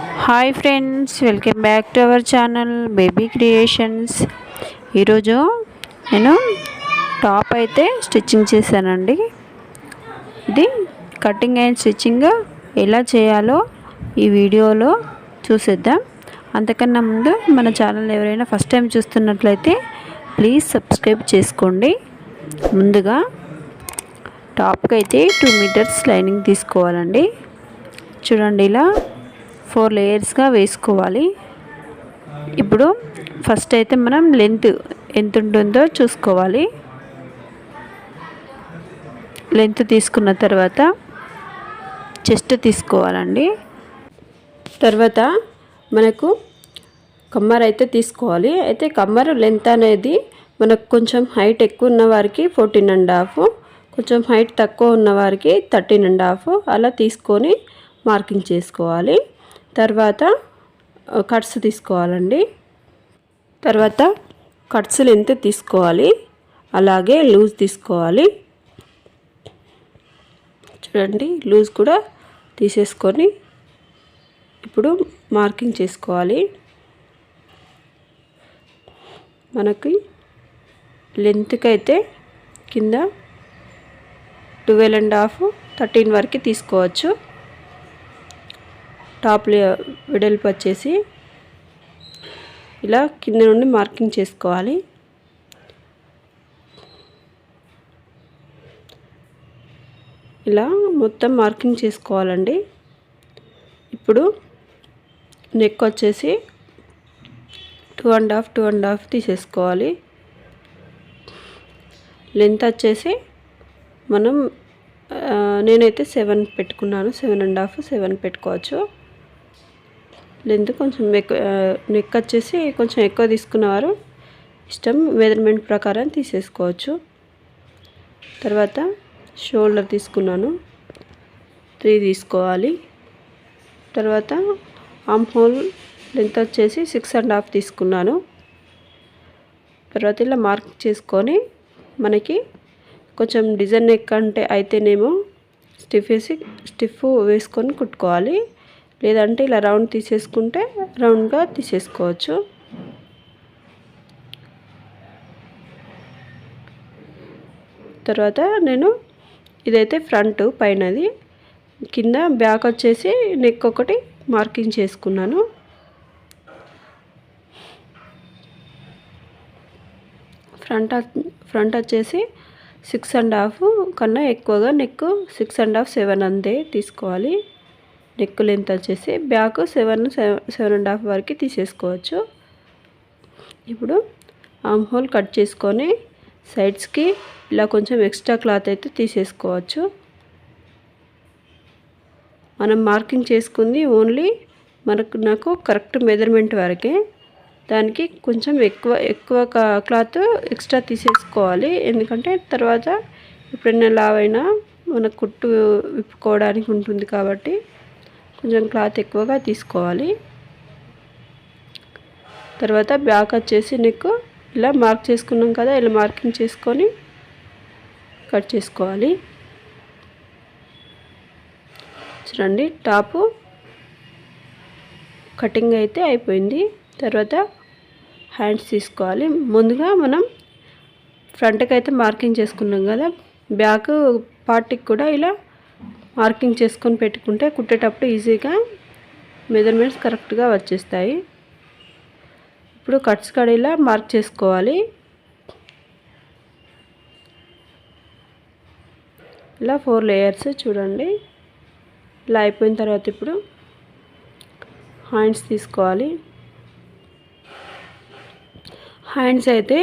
Hi friends welcome back to our channel baby creations ఈరోజు నేను top అయితే stitching చేశానండి. ఇది కటింగ్ అండ్ స్టిచ్చింగ్ ఎలా చేయాలో ఈ వీడియోలో చూసేద్దాం. అంతకన్నా ముందు మన ఛానల్ ఎవరైనా ఫస్ట్ టైం చూస్తున్నట్లయితే ప్లీజ్ సబ్స్క్రైబ్ చేసుకోండి. ముందుగా టాప్కి అయితే టూ మీటర్స్ లైనింగ్ తీసుకోవాలండి. చూడండి ఇలా ఫోర్ లేయర్స్గా వేసుకోవాలి. ఇప్పుడు ఫస్ట్ అయితే మనం లెంత్ ఎంత ఉంటుందో చూసుకోవాలి. లెంత్ తీసుకున్న తర్వాత చెస్ట్ తీసుకోవాలండి. తర్వాత మనకు కమ్మర్ అయితే తీసుకోవాలి. అయితే కమ్మర్ లెంత్ అనేది మనకు కొంచెం హైట్ ఎక్కువ ఉన్న వారికి ఫోర్టీన్ అండ్ హాఫ్ కొంచెం హైట్ తక్కువ ఉన్న వారికి థర్టీన్ అండ్ హాఫ్ అలా తీసుకొని మార్కింగ్ చేసుకోవాలి. తర్వాత కట్స్ తీసుకోవాలండి. తర్వాత కట్స్ లెంత్ తీసుకోవాలి. అలాగే లూజ్ తీసుకోవాలి. చూడండి లూజ్ కూడా తీసేసుకొని ఇప్పుడు మార్కింగ్ చేసుకోవాలి. మనకి లెంత్కి అయితే కింద ట్వెల్వ్ అండ్ హాఫ్ థర్టీన్ వరకు తీసుకోవచ్చు. టాప్ వెడల్పు వచ్చేసి ఇలా కింద నుండి మార్కింగ్ చేసుకోవాలి. ఇలా మొత్తం మార్కింగ్ చేసుకోవాలండి. ఇప్పుడు నెక్ వచ్చేసి two and half two and half తీసేసుకోవాలి. లెంత్ వచ్చేసి మనం నేనైతే సెవెన్ పెట్టుకున్నాను సెవెన్ అండ్ హాఫ్ సెవెన్ పెట్టుకోవచ్చు. లెంత్ కొంచెం ఎక్కువ నెక్ వచ్చేసి కొంచెం ఎక్కువ తీసుకున్నవారు ఇష్టం మెజర్మెంట్ ప్రకారం తీసేసుకోవచ్చు. తర్వాత షోల్డర్ తీసుకున్నాను. త్రీ తీసుకోవాలి. తర్వాత ఆమ్ హోల్ లెంత్ వచ్చేసి సిక్స్ అండ్ హాఫ్ తీసుకున్నాను. తర్వాత ఇలా మార్క్ చేసుకొని మనకి కొంచెం డిజైన్ నెక్ అంటే అయితేనేమో స్టిఫ్ వేసి స్టిఫ్ వేసుకొని కుట్టుకోవాలి. లేదంటే ఇలా రౌండ్ తీసేసుకుంటే రౌండ్గా తీసేసుకోవచ్చు. తర్వాత నేను ఇదైతే ఫ్రంట్ పైనది కింద బ్యాక్ వచ్చేసి నెక్ ఒకటి మార్కింగ్ చేసుకున్నాను. ఫ్రంట్ ఫ్రంట్ వచ్చేసి సిక్స్ అండ్ హాఫ్ కన్నా ఎక్కువగా neck six and half seven అందే తీసుకోవాలి. నెక్ లెంత్ వచ్చేసి back seven seven and half వరకు తీసేసుకోవచ్చు. ఇప్పుడు ఆమ్ హోల్ కట్ చేసుకొని సైడ్స్కి ఇలా కొంచెం ఎక్స్ట్రా క్లాత్ అయితే తీసేసుకోవచ్చు. మనం మార్కింగ్ చేసుకుంది ఓన్లీ మనకు నాకు కరెక్ట్ మెజర్మెంట్ వరకే. దానికి కొంచెం ఎక్కువ ఎక్కువ క్లాత్ ఎక్స్ట్రా తీసేసుకోవాలి. ఎందుకంటే తర్వాత ఎప్పుడైనా లావైనా మన కుట్టు విప్పుకోవడానికి ఉంటుంది కాబట్టి కొంచెం క్లాత్ ఎక్కువగా తీసుకోవాలి. తర్వాత బ్యాక్ వచ్చేసి నెక్ ఇలా మార్క్ చేసుకున్నాం కదా ఇలా మార్కింగ్ చేసుకొని కట్ చేసుకోవాలి. చూడండి టాపు కటింగ్ అయితే అయిపోయింది. తర్వాత హ్యాండ్స్ తీసుకోవాలి. ముందుగా మనం ఫ్రంట్కి అయితే మార్కింగ్ చేసుకున్నాం కదా బ్యాక్ పార్టీకి కూడా ఇలా మార్కింగ్ చేసుకొని పెట్టుకుంటే కుట్టేటప్పుడు ఈజీగా మెజర్మెంట్స్ కరెక్ట్గా వచ్చేస్తాయి. ఇప్పుడు కట్స్ కడీలా మార్క్ చేసుకోవాలి. ఇలా ఫోర్ లేయర్స్ చూడండి. ఇలా అయిపోయిన తర్వాత ఇప్పుడు హ్యాండ్స్ తీసుకోవాలి. హ్యాండ్స్ అయితే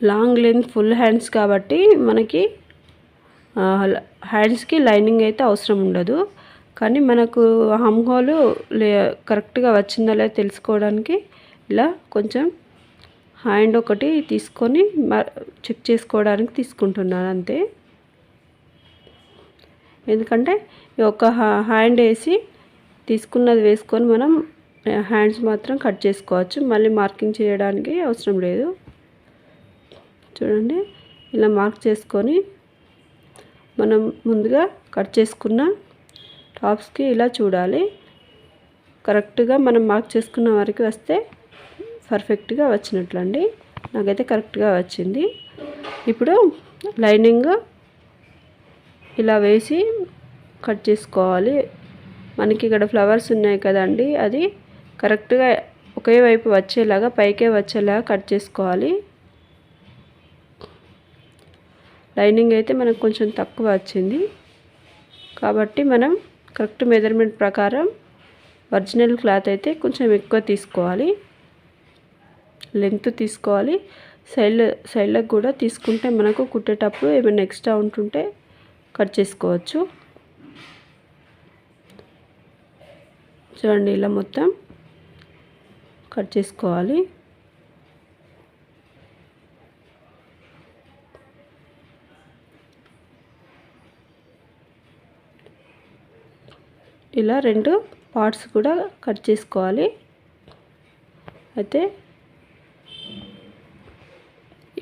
లాంగ్ లెంత్ ఫుల్ హ్యాండ్స్ కాబట్టి మనకి హ్యాండ్స్కి లైనింగ్ అయితే అవసరం ఉండదు. కానీ మనకు హమ్ హోలు లే కరెక్ట్గా వచ్చిందా లేదా తెలుసుకోవడానికి ఇలా కొంచెం హ్యాండ్ ఒకటి తీసుకొని చెక్ చేసుకోవడానికి తీసుకుంటున్నాను అంతే. ఎందుకంటే ఒక హ్యాండ్ వేసి తీసుకున్నది వేసుకొని మనం హ్యాండ్స్ మాత్రం కట్ చేసుకోవచ్చు. మళ్ళీ మార్కింగ్ చేయడానికి అవసరం లేదు. చూడండి. ఇలా మార్క్ చేసుకొని మనం ముందుగా కట్ చేసుకున్న టాప్స్కి ఇలా చూడాలి. కరెక్ట్గా మనం మార్క్ చేసుకున్న వరకు వస్తే పర్ఫెక్ట్గా వచ్చినట్లండి. నాకైతే కరెక్ట్గా వచ్చింది. ఇప్పుడు లైనింగ్ ఇలా వేసి కట్ చేసుకోవాలి. మనకి ఇక్కడ ఫ్లవర్స్ ఉన్నాయి కదండి అది కరెక్ట్గా ఒకే వైపు వచ్చేలాగా పైకే వచ్చేలాగా కట్ చేసుకోవాలి. లైనింగ్ అయితే మనకు కొంచెం తక్కువ వచ్చింది. కాబట్టి మనం కరెక్ట్ మెజర్మెంట్ ప్రకారం ఒరిజినల్ క్లాత్ అయితే కొంచెం ఎక్కువ తీసుకోవాలి. లెంత్ తీసుకోవాలి. సైడ్ సైడ్లకు కూడా తీసుకుంటే మనకు కుట్టేటప్పుడు ఏమైనా ఎక్స్ట్రా ఉంటుంటే కట్ చేసుకోవచ్చు. చూడండి ఇలా మొత్తం కట్ చేసుకోవాలి. ఇలా రెండు పార్ట్స్ కూడా కట్ చేసుకోవాలి. అయితే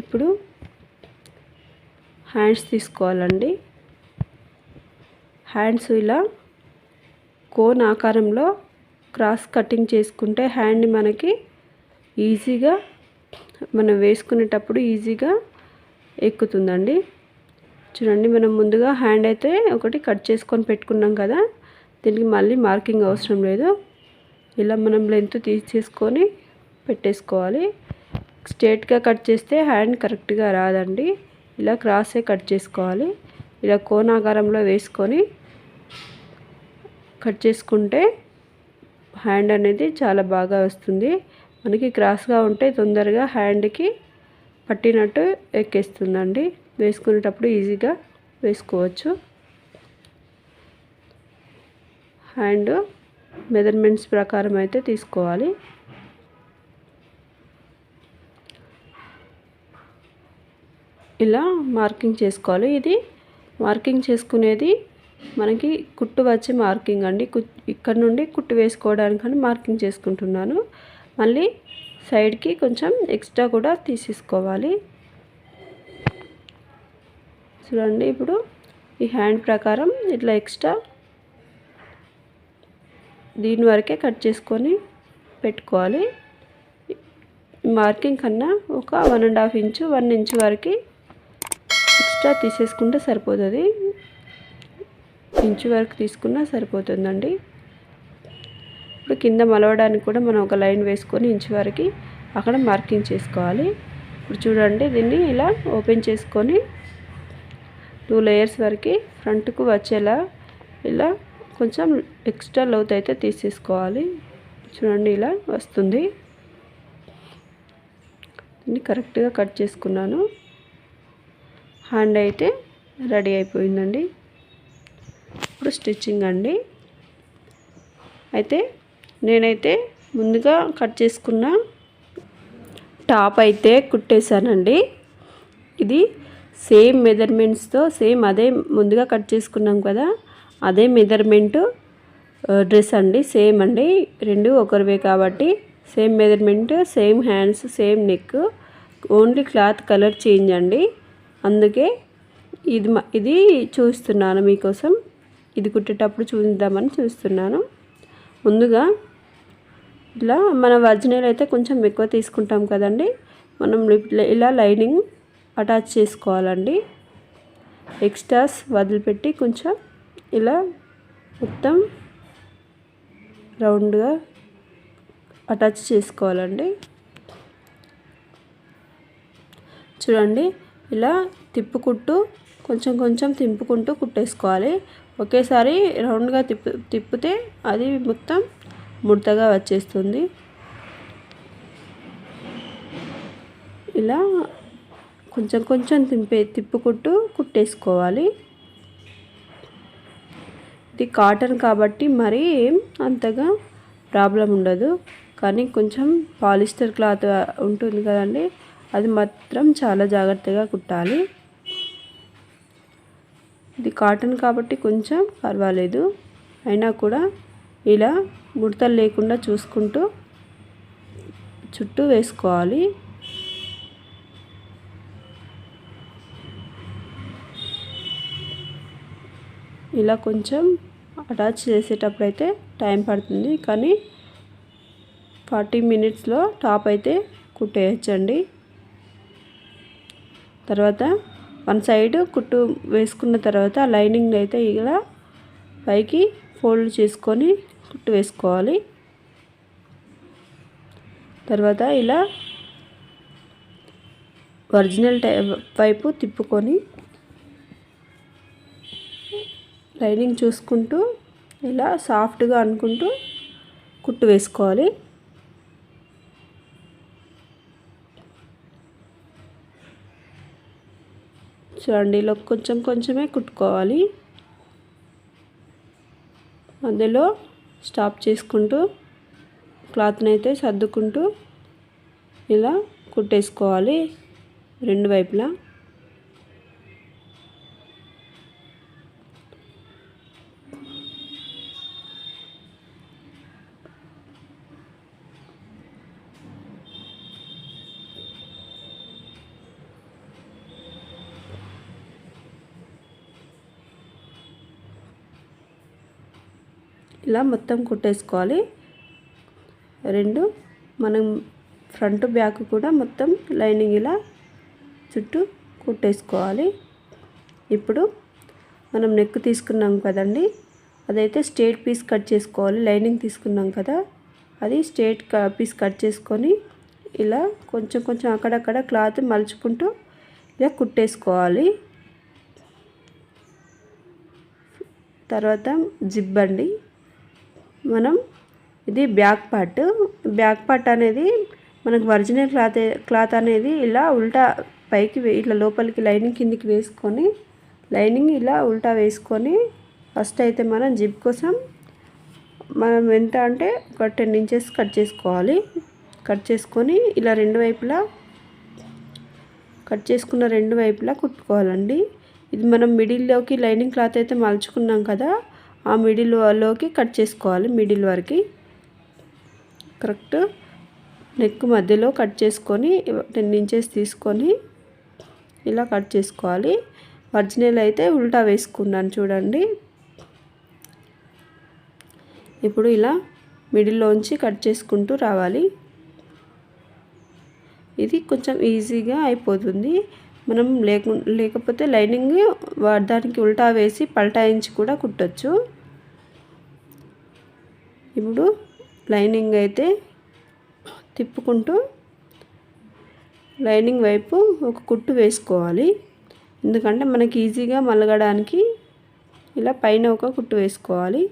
ఇప్పుడు హ్యాండ్స్ తీసుకోవాలండి. హ్యాండ్స్ ఇలా కోన్ ఆకారంలో క్రాస్ కటింగ్ చేసుకుంటే హ్యాండ్ని మనకి ఈజీగా మనం వేసుకునేటప్పుడు ఈజీగా ఎక్కుతుందండి. చూడండి మనం ముందుగా హ్యాండ్ అయితే ఒకటి కట్ చేసుకొని పెట్టుకున్నాం కదా. దీనికి మళ్ళీ మార్కింగ్ అవసరం లేదు. ఇలా మనం లెంత్ తీసేసుకొని పెట్టేసుకోవాలి. స్ట్రేట్గా కట్ చేస్తే హ్యాండ్ కరెక్ట్గా రాదండి. ఇలా క్రాసే కట్ చేసుకోవాలి. ఇలా కోనాకారంలో వేసుకొని కట్ చేసుకుంటే హ్యాండ్ అనేది చాలా బాగా వస్తుంది. మనకి క్రాస్గా ఉంటే తొందరగా హ్యాండ్కి పట్టినట్టు ఎక్కేస్తుందండి. వేసుకునేటప్పుడు ఈజీగా వేసుకోవచ్చు. హ్యాండ్ మెజర్మెంట్స్ ప్రకారం అయితే తీసుకోవాలి. ఇలా మార్కింగ్ చేసుకోవాలి. ఇది మార్కింగ్ చేసుకునేది మనకి కుట్టు వచ్చే మార్కింగ్ అండి. ఇక్కడ నుండి కుట్టు వేసుకోవడానికని మార్కింగ్ చేసుకుంటున్నాను. మళ్ళీ సైడ్కి కొంచెం ఎక్స్ట్రా కూడా తీసేసుకోవాలి. చూడండి ఇప్పుడు ఈ హ్యాండ్ ప్రకారం ఇట్లా ఎక్స్ట్రా దీని వరకే కట్ చేసుకొని పెట్టుకోవాలి. మార్కింగ్ కన్నా ఒక one and half inch one inch వరకు ఎక్స్ట్రా తీసేసుకుంటే సరిపోతుంది. ఇంచు వరకు తీసుకున్నా సరిపోతుందండి. ఇప్పుడు కింద మలవడానికి కూడా మనం ఒక లైన్ వేసుకొని ఇంచు వరకు అక్కడ మార్కింగ్ చేసుకోవాలి. ఇప్పుడు చూడండి దీన్ని ఇలా ఓపెన్ చేసుకొని టూ లేయర్స్ వరకు ఫ్రంట్కు వచ్చేలా ఇలా కొంచెం ఎక్స్ట్రా లోతు అయితే తీసేసుకోవాలి. చూడండి ఇలా వస్తుంది. దీన్ని కరెక్ట్గా కట్ చేసుకున్నాను. హ్యాండ్ అయితే రెడీ అయిపోయిందండి. ఇప్పుడు స్టిచ్చింగ్ అండి. అయితే నేనైతే ముందుగా కట్ చేసుకున్న టాప్ అయితే కుట్టేశానండి. ఇది సేమ్ మెజర్మెంట్స్తో సేమ్ అదే ముందుగా కట్ చేసుకున్నాం కదా. అదే మెజర్మెంట్ డ్రెస్ అండి సేమ్ అండి. రెండు ఒకరివే కాబట్టి same measurement same hands same neck. Only cloth colour change అండి. అందుకే ఇది ఇది చూస్తున్నాను మీకోసం. ఇది కుట్టేటప్పుడు చూద్దామని చూస్తున్నాను. ముందుగా ఇలా మన ఒరిజినల్ అయితే కొంచెం ఎక్కువ తీసుకుంటాం కదండి. మనం ఇలా లైనింగ్ అటాచ్ చేసుకోవాలండి. ఎక్స్ట్రాస్ వదిలిపెట్టి కొంచెం ఇలా మొత్తం రౌండ్గా అటాచ్ చేసుకోవాలండి. చూడండి ఇలా తిప్పుకుంటూ కొంచెం కొంచెం తిప్పుకుంటూ కుట్టేసుకోవాలి. ఒకేసారి రౌండ్గా తిప్పు తిప్పితే అది మొత్తం ముడతగా వచ్చేస్తుంది. ఇలా కొంచెం కొంచెం తింపే తిప్పుకుంటూ కుట్టేసుకోవాలి. ఇది కాటన్ కాబట్టి మరీ ఏం అంతగా ప్రాబ్లం ఉండదు. కానీ కొంచెం పాలిస్టర్ క్లాత్ ఉంటుంది కదండి అది మాత్రం చాలా జాగ్రత్తగా కుట్టాలి. ఇది కాటన్ కాబట్టి కొంచెం పర్వాలేదు. అయినా కూడా ఇలా ముడతలు లేకుండా చూసుకుంటూ చుట్టూ వేసుకోవాలి. ఇలా కొంచెం అటాచ్ చేసేటప్పుడు అయితే టైం పడుతుంది. కానీ ఫార్టీ మినిట్స్లో టాప్ అయితే కుట్టేయచ్చండి. తర్వాత వన్ సైడ్ కుట్టు వేసుకున్న తర్వాత లైనింగ్ అయితే ఇలా పైకి ఫోల్డ్ చేసుకొని కుట్టు వేసుకోవాలి. తర్వాత ఇలా ఒరిజినల్ టై వైపు తిప్పుకొని లైనింగ్ చూసుకుంటూ ఇలా సాఫ్ట్గా అనుకుంటూ కుట్టు వేసుకోవాలి. చూడండి ఇలా కొంచెం కొంచెమే కుట్టుకోవాలి. మధ్యలో స్టాప్ చేసుకుంటూ క్లాత్ని అయితే సర్దుకుంటూ ఇలా కుట్టేసుకోవాలి రెండు వైపులా. ఇలా మొత్తం కుట్టేసుకోవాలి. రెండు మనం ఫ్రంట్ బ్యాక్ కూడా మొత్తం లైనింగ్ ఇలా చుట్టూ కుట్టేసుకోవాలి. ఇప్పుడు మనం నెక్ తీసుకున్నాం కదండి అదైతే స్ట్రేట్ పీస్ కట్ చేసుకోవాలి. లైనింగ్ తీసుకున్నాం కదా అది స్ట్రేట్ పీస్ కట్ చేసుకొని ఇలా కొంచెం కొంచెం అక్కడక్కడ క్లాత్ మలుచుకుంటూ ఇలా కుట్టేసుకోవాలి. తర్వాత జిబ్ అండి మనం ఇది బ్యాక్ పార్ట్. బ్యాక్ పార్ట్ అనేది మనకు ఒరిజినల్ క్లాత్ క్లాత్ అనేది ఇలా ఉల్టా పైకి ఇట్లా లోపలికి లైనింగ్ కిందికి వేసుకొని లైనింగ్ ఇలా ఉల్టా వేసుకొని ఫస్ట్ అయితే మనం జిప్ కోసం మనం ఎంత అంటే ఒక టెన్ ఇంచెస్ కట్ చేసుకోవాలి. కట్ చేసుకొని ఇలా రెండు వైపులా కట్ చేసుకున్న రెండు వైపులా కుట్టుకోవాలండి. ఇది మనం మిడిల్లోకి లైనింగ్ క్లాత్ అయితే మలుచుకున్నాం కదా ఆ మిడిల్లోకి కట్ చేసుకోవాలి. మిడిల్ వరకు కరెక్ట్ నెక్ మధ్యలో కట్ చేసుకొని టెన్ ఇంచెస్ తీసుకొని ఇలా కట్ చేసుకోవాలి. ఒరిజినల్ అయితే ఉల్టా వేసుకున్నాను చూడండి. ఇప్పుడు ఇలా మిడిల్లోంచి కట్ చేసుకుంటూ రావాలి. ఇది కొంచెం ఈజీగా అయిపోతుంది. మనం లేకు లేకపోతే లైనింగ్ దానికి ఉల్టా వేసి పల్టాయించి కూడా కుట్టచ్చు. ఇప్పుడు లైనింగ్ అయితే తిప్పుకుంటూ లైనింగ్ వైపు ఒక కుట్టు వేసుకోవాలి. ఎందుకంటే మనకి ఈజీగా మలగడానికి ఇలా పైన ఒక కుట్టు వేసుకోవాలి.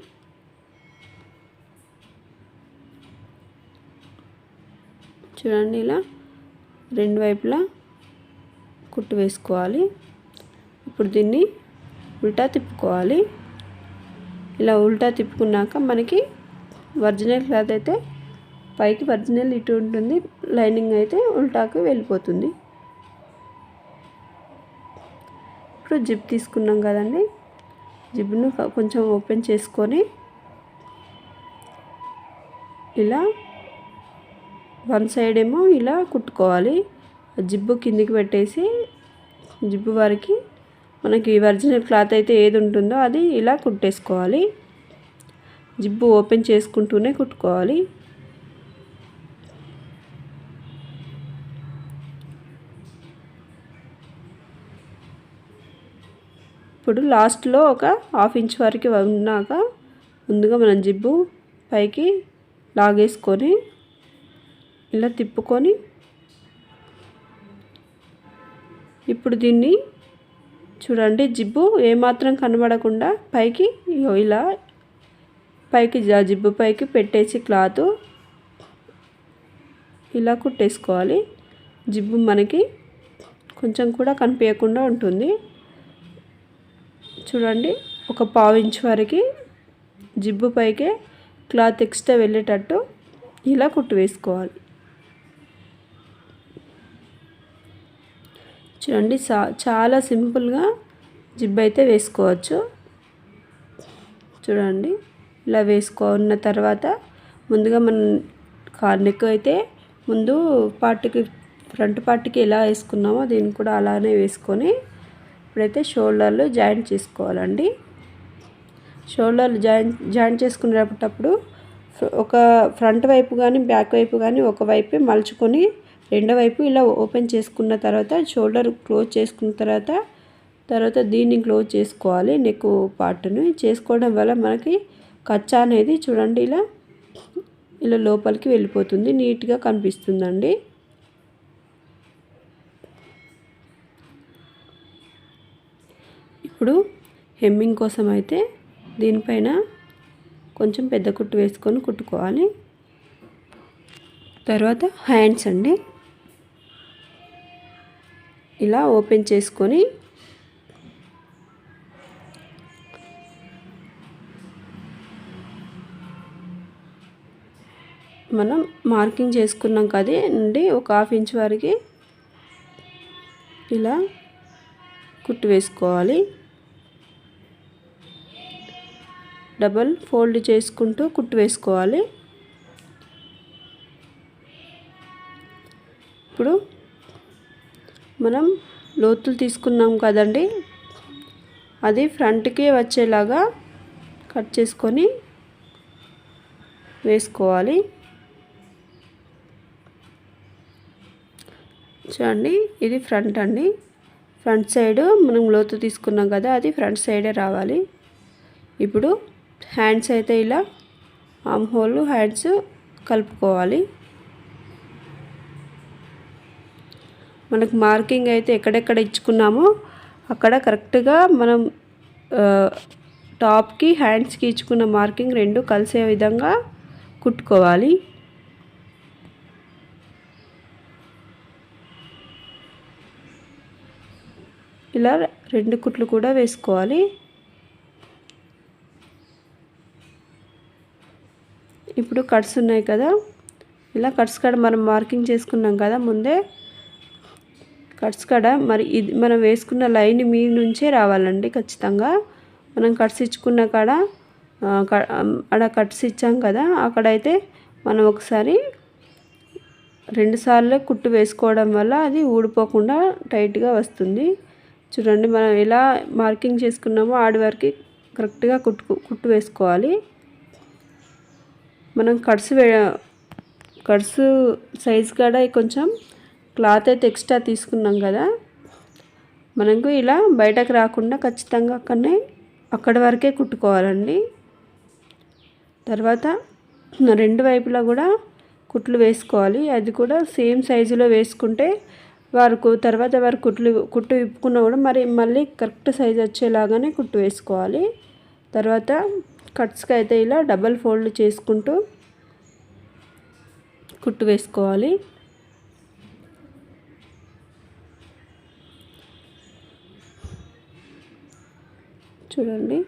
చూడండి ఇలా రెండు వైపులా కుట్టు వేసుకోవాలి. ఇప్పుడు దీన్ని ఉల్టా తిప్పుకోవాలి. ఇలా ఉల్టా తిప్పుకున్నాక మనకి ఒరిజినల్ క్లాత్ అయితే పైకి ఒరిజినల్ ఇటు ఉంటుంది లైనింగ్ అయితే ఉల్టాకు వెళ్ళిపోతుంది. ఇప్పుడు జిప్ తీసుకున్నాం కదండి. జిప్ను కొంచెం ఓపెన్ చేసుకొని ఇలా వన్ సైడ్ ఏమో ఇలా కుట్టుకోవాలి. జిబ్బు కిందికి పెట్టేసి జిబ్బు వరకు మనకి ఒరిజినల్ క్లాత్ అయితే ఏది ఉంటుందో అది ఇలా కుట్టేసుకోవాలి. జిబ్బు ఓపెన్ చేసుకుంటూనే కుట్టుకోవాలి. ఇప్పుడు లాస్ట్లో ఒక హాఫ్ ఇంచ్ వరకు ఉన్నాక ముందుగా మనం జిబ్బు పైకి లాగేసుకొని ఇలా తిప్పుకొని ఇప్పుడు దీన్ని చూడండి జిబ్బు ఏమాత్రం కనబడకుండా పైకి ఇలా పైకి జిబ్బు పైకి పెట్టేసి క్లాత్ ఇలా కుట్టేసుకోవాలి. జిబ్బు మనకి కొంచెం కూడా కనిపించకుండా ఉంటుంది. చూడండి ఒక పావు ఇంచ్ వరకు జిబ్బు పైకే క్లాత్ ఎక్స్ట్రా వెళ్ళేటట్టు ఇలా కుట్టు వేసుకోవాలి. చూడండి చాలా సింపుల్గా జిబ్బు అయితే వేసుకోవచ్చు. చూడండి. ఇలా వేసుకున్న తర్వాత ముందుగా మనం కార్ నెక్ అయితే ముందు పార్ట్కి ఫ్రంట్ పార్ట్కి ఎలా వేసుకున్నామో దీన్ని కూడా అలానే వేసుకొని ఇప్పుడైతే షోల్డర్లు జాయింట్ చేసుకోవాలండి. షోల్డర్లు జాయిన్ జాయిన్ చేసుకునేటప్పుడు ఒక ఫ్రంట్ వైపు కానీ బ్యాక్ వైపు కానీ ఒకవైపే మలుచుకొని రెండో వైపు ఇలా ఓపెన్ చేసుకున్న తర్వాత షోల్డర్ క్లోజ్ చేసుకున్న తర్వాత తర్వాత దీన్ని క్లోజ్ చేసుకోవాలి నెక్ పార్ట్ని. చేసుకోవడం వల్ల మనకి కచ్చా అనేది చూడండి ఇలా ఇలా లోపలికి వెళ్ళిపోతుంది నీట్గా కనిపిస్తుందండి. ఇప్పుడు హెమ్మింగ్ కోసం అయితే దీనిపైన కొంచెం పెద్ద కుట్టు వేసుకొని కుట్టుకోవాలి. తర్వాత హ్యాండ్స్ అండి. ఇలా ఓపెన్ చేసుకొని మనం మార్కింగ్ చేసుకున్నాం కదా నుండి ఒక హాఫ్ ఇంచ్ వరకు ఇలా కుట్టు వేసుకోవాలి. డబల్ ఫోల్డ్ చేసుకుంటూ కుట్టు వేసుకోవాలి. ఇప్పుడు మనం లోతులు తీసుకున్నాం కదండి అది ఫ్రంట్కి వచ్చేలాగా కట్ చేసుకొని వేసుకోవాలి. చూడండి ఇది ఫ్రంట్ అండి. ఫ్రంట్ సైడ్ మనం లోతు తీసుకున్నాం కదా అది ఫ్రంట్ సైడే రావాలి. ఇప్పుడు హ్యాండ్స్ అయితే ఇలా ఆమ్ హోల్ హ్యాండ్స్ కలుపుకోవాలి. మనకు మార్కింగ్ అయితే ఎక్కడెక్కడ ఇచ్చుకున్నామో అక్కడ కరెక్ట్గా మనం టాప్కి హ్యాండ్స్కి ఇచ్చుకున్న మార్కింగ్ రెండు కలిసే విధంగా కుట్టుకోవాలి. ఇలా రెండు కుట్లు కూడా వేసుకోవాలి. ఇప్పుడు కట్స్ ఉన్నాయి కదా. ఇలా కట్స్ కాడ మనం మార్కింగ్ చేసుకున్నాం కదా ముందే. కట్స్ కాడ మరి ఇది మనం వేసుకున్న లైన్ మీ నుంచే రావాలండి ఖచ్చితంగా. మనం కట్స్ ఇచ్చుకున్న కాడ అక్కడ కట్స్ ఇచ్చాం కదా అక్కడైతే మనం ఒకసారి రెండుసార్లు కుట్టు వేసుకోవడం వల్ల అది ఊడిపోకుండా టైట్గా వస్తుంది. చూడండి మనం ఎలా మార్కింగ్ చేసుకున్నామో ఆడి కరెక్ట్గా కుట్టు కుట్టు వేసుకోవాలి. మనం కట్స్ వే కట్స్ సైజ్ కాడ కొంచెం క్లాత్ అయితే ఎక్స్ట్రా తీసుకున్నాం కదా. మనకు ఇలా బయటకు రాకుండా ఖచ్చితంగా అక్కడనే అక్కడి వరకే కుట్టుకోవాలండి. తర్వాత రెండు వైపులా కూడా కుట్లు వేసుకోవాలి. అది కూడా సేమ్ సైజులో వేసుకుంటే వారు తర్వాత వారు కుట్లు కుట్టు విప్పుకున్నా కూడా మరి మళ్ళీ కరెక్ట్ సైజ్ వచ్చేలాగానే కుట్టు వేసుకోవాలి. తర్వాత కట్స్కి అయితే ఇలా డబల్ ఫోల్డ్ చేసుకుంటూ కుట్టు వేసుకోవాలి. చూడండి.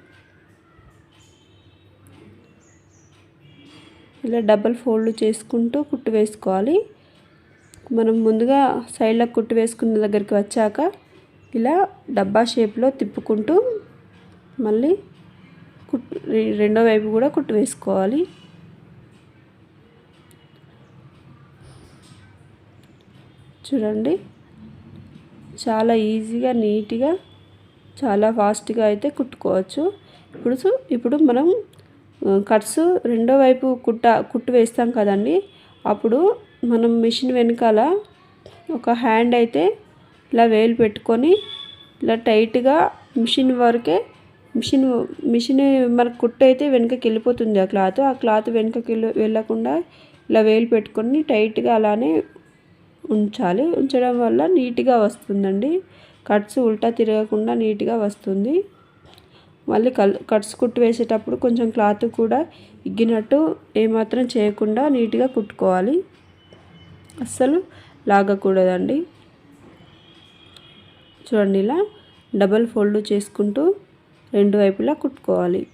ఇలా డబల్ ఫోల్డ్ చేసుకుంటూ కుట్టు వేసుకోవాలి. మనం ముందుగా సైడ్లో కుట్టు వేసుకున్న దగ్గరికి వచ్చాక ఇలా డబ్బా షేప్లో తిప్పుకుంటూ మళ్ళీ కుట్టు రెండో వైపు కూడా కుట్టు వేసుకోవాలి. చూడండి. చాలా ఈజీగా నీట్గా చాలా ఫాస్ట్గా అయితే కుట్టుకోవచ్చు. ఇప్పుడు ఇప్పుడు మనం కట్స్ రెండో వైపు కుట్ట కుట్టు వేస్తాం కదండి. అప్పుడు మనం మిషన్ వెనకాల ఒక హ్యాండ్ అయితే ఇలా వేలు పెట్టుకొని ఇలా టైట్గా మిషన్ వరకే మిషన్ మిషన్ మన కుట్టు అయితే వెనుకకి వెళ్ళిపోతుంది ఆ క్లాత్. ఆ క్లాత్ వెనుకకి వెళ్ళకుండా ఇలా వేలు పెట్టుకొని టైట్గా అలానే ఉంచాలి. ఉంచడం వల్ల నీట్గా వస్తుందండి. కట్స్ ఉల్టా తిరగకుండా నీట్గా వస్తుంది. మళ్ళీ కల్ కట్స్ కుట్టు వేసేటప్పుడు కొంచెం క్లాత్ కూడా ఇగ్గినట్టు ఏమాత్రం చేయకుండా నీట్గా కుట్టుకోవాలి. అస్సలు లాగకూడదండి. చూడండి ఇలా డబల్ ఫోల్డ్ చేసుకుంటూ రెండు వైపులా కుట్టుకోవాలి.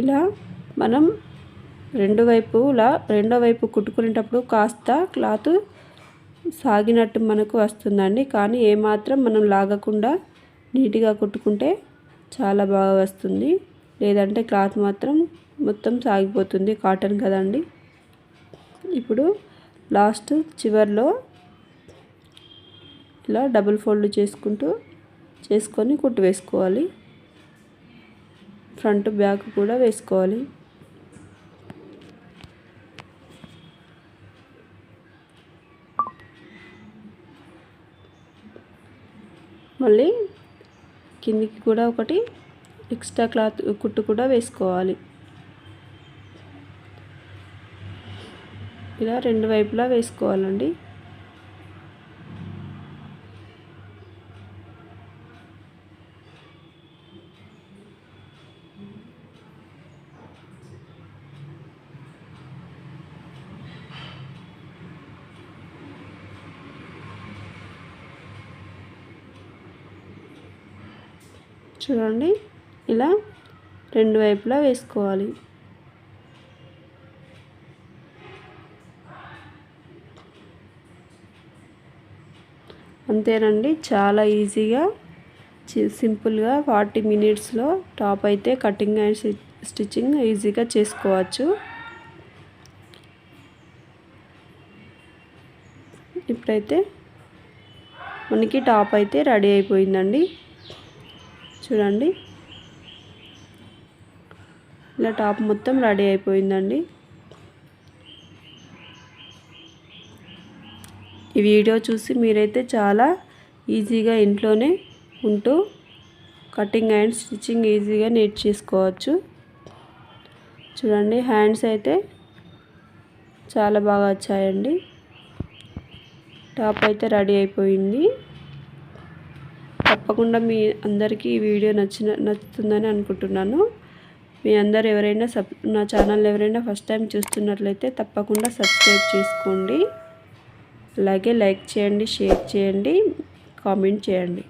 ఇలా మనం రెండు వైపులా రెండో వైపు కుట్టుకునేటప్పుడు కాస్త క్లాత్ సాగినట్టు మనకు వస్తుందండి. కానీ ఏమాత్రం మనం లాగకుండా నీట్గా కుట్టుకుంటే చాలా బాగా వస్తుంది. లేదంటే క్లాత్ మాత్రం మొత్తం సాగిపోతుంది కాటన్ కదండి. ఇప్పుడు లాస్ట్ చివర్లో ఇలా డబుల్ ఫోల్డ్ చేసుకుంటూ చేసుకొని కుట్టు వేసుకోవాలి. ఫ్రంట్ బ్యాక్ కూడా వేసుకోవాలి. మళ్ళీ కిందికి కూడా ఒకటి ఎక్స్ట్రా క్లాత్ కుట్టు కూడా వేసుకోవాలి. ఇలా రెండు వైపులా వేసుకోవాలండి. చూడండి. ఇలా రెండు వైపులా వేసుకోవాలి. అంతేనండి చాలా ఈజీగా సింపుల్గా ఫార్టీ మినిట్స్లో టాప్ అయితే కటింగ్ అండ్ స్టిచ్చింగ్ ఈజీగా చేసుకోవచ్చు. ఇప్పుడైతే మనకి టాప్ అయితే రెడీ అయిపోయిందండి. చూడండి. ఇలా టాప్ మొత్తం రెడీ అయిపోయిందండి. ఈ వీడియో చూసి మీరైతే చాలా ఈజీగా ఇంట్లోనే ఉంటూ కటింగ్ అండ్ స్టిచ్చింగ్ ఈజీగా నేర్చేసుకోవచ్చు చూడండి హ్యాండ్స్ అయితే చాలా బాగా వచ్చాయండి. టాప్ అయితే రెడీ అయిపోయింది. తప్పకుండా మీ అందరికీ ఈ వీడియో నచ్చిన నచ్చుతుందని అనుకుంటున్నాను. మీ అందరు ఎవరైనా సబ్ నా ఛానల్ ఎవరైనా ఫస్ట్ టైం చూస్తున్నట్లయితే తప్పకుండా సబ్స్క్రైబ్ చేసుకోండి. అలాగే లైక్ చేయండి షేర్ చేయండి కామెంట్ చేయండి.